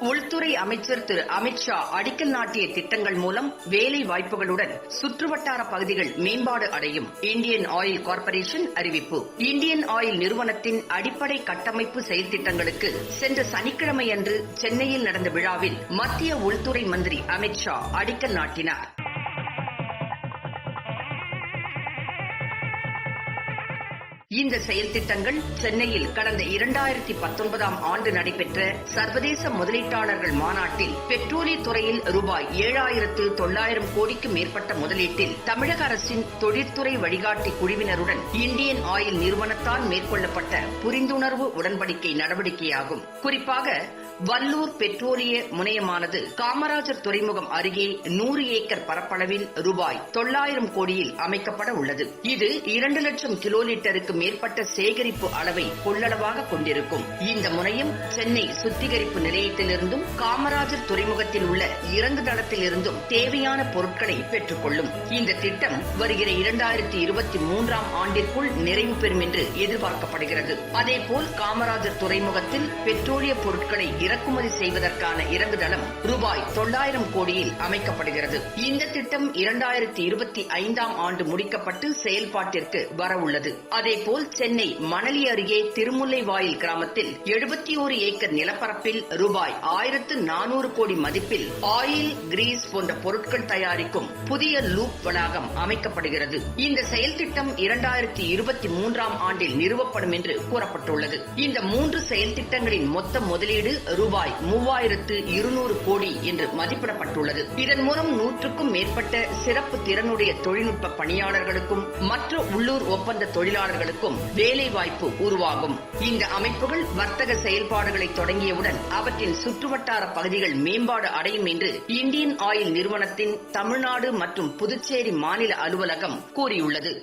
உள்துறை அமைச்சர் திரு அமித்ஷா அடிக்கல் நாட்டிய திட்டங்கள் மூலம் வேலை வாய்ப்புகளுடன் சுற்றுவட்டார பகுதிகள் மேம்பாடு அடையும். இந்தியன் ஆயில் கார்ப்பரேஷன் அறிவிப்பு. இந்தியன் ஆயில் நிறுவனத்தின் அடிப்படை கட்டமைப்பு செயல்திட்டங்களுக்கு சென்ற சனிக்கிழமையன்று சென்னையில் நடந்த விழாவில் மத்திய உள்துறை மந்திரி அமித்ஷா அடிக்கல் நாட்டினார். இந்த செயல் திட்டங்கள் சென்னையில் கடந்த இரண்டாயிரத்தி பத்தொன்பதாம் ஆண்டு நடைபெற்ற சர்வதேச முதலீட்டாளர்கள் மாநாட்டில் பெட்ரோலிய துறையில் ரூபாய் ஏழாயிரத்து தொள்ளாயிரம் கோடிக்கு மேற்பட்ட முதலீட்டில் தமிழக அரசின் தொழிற்துறை வழிகாட்டி குழுவினருடன் இந்தியன் ஆயில் நிறுவனத்தால் மேற்கொள்ளப்பட்ட புரிந்துணர்வு உடன்படிக்கை நடவடிக்கையாகும். குறிப்பாக வல்லூர் பெட்ரோலிய முனையமானது காமராஜர் துறைமுகம் அருகே நூறு ஏக்கர் பரப்பளவில் ரூபாய் தொள்ளாயிரம் கோடியில் அமைக்கப்பட உள்ளது. இது இரண்டு லட்சம் கிலோ லிட்டருக்கு மேற்பட்ட சேகரிப்பு அளவை கொள்ளளவாக கொண்டிருக்கும். இந்த முனையம் சென்னை சுத்திகரிப்பு நிலையத்திலிருந்தும் காமராஜர் துறைமுகத்தில் உள்ள இறங்கு தளத்திலிருந்தும் தேவையான பொருட்களை பெற்றுக்கொள்ளும். இந்த திட்டம் வருகிற இரண்டாயிரத்தி இருபத்தி மூன்றாம் ஆண்டிற்குள் நிறைவு பெறும் என்று எதிர்பார்க்கப்படுகிறது. அதேபோல் காமராஜர் துறைமுகத்தில் பெட்ரோலிய பொருட்களை இறக்குமதி செய்வதற்கான இறங்குதளம் ரூபாய் தொள்ளாயிரம் கோடியில் அமைக்கப்படுகிறது. இந்த திட்டம் இரண்டாயிரத்தி இருபத்தி ஐந்தாம் ஆண்டு முடிக்கப்பட்டு செயல்பாட்டிற்கு வரவுள்ளது. அதேபோல் சென்னை மணலி அருகே திருமுல்லை வாயில் கிராமத்தில் எழுபத்தி ஒரு ஏக்கர் நிலப்பரப்பில் ரூபாய் ஆயிரத்து நானூறு கோடி மதிப்பில் ஆயில் கிரீஸ் போன்ற பொருட்கள் தயாரிக்கும் புதிய லூப் வளாகம் அமைக்கப்படுகிறது. இந்த செயல் திட்டம் இரண்டாயிரத்தி இருபத்தி மூன்றாம் ஆண்டில் நிறுவப்படும் என்று கூறப்பட்டுள்ளது. இந்த மூன்று செயல் திட்டங்களின் மொத்த முதலீடு ரூபாய் மூவாயிரத்து இருநூறு கோடி என்று மதிப்பிடப்பட்டுள்ளது. இதன் மூலம் நூற்றுக்கும் மேற்பட்ட சிறப்பு திறனுடைய தொழில்நுட்ப பணியாளர்களுக்கும் மற்ற உள்ளூர் ஒப்பந்த தொழிலாளர்களுக்கும் வேலை வாய்ப்பு உருவாகும். இந்த அமைப்புகள் வர்த்தக செயல்பாடுகளை தொடங்கியவுடன் அவற்றின் சுற்றுவட்டார பகுதிகள் மேம்பாடு அடையும் என்று இந்தியன் ஆயில் நிறுவனத்தின் தமிழ்நாடு மற்றும் புதுச்சேரி மாநில அலுவலகம் கூறியுள்ளது.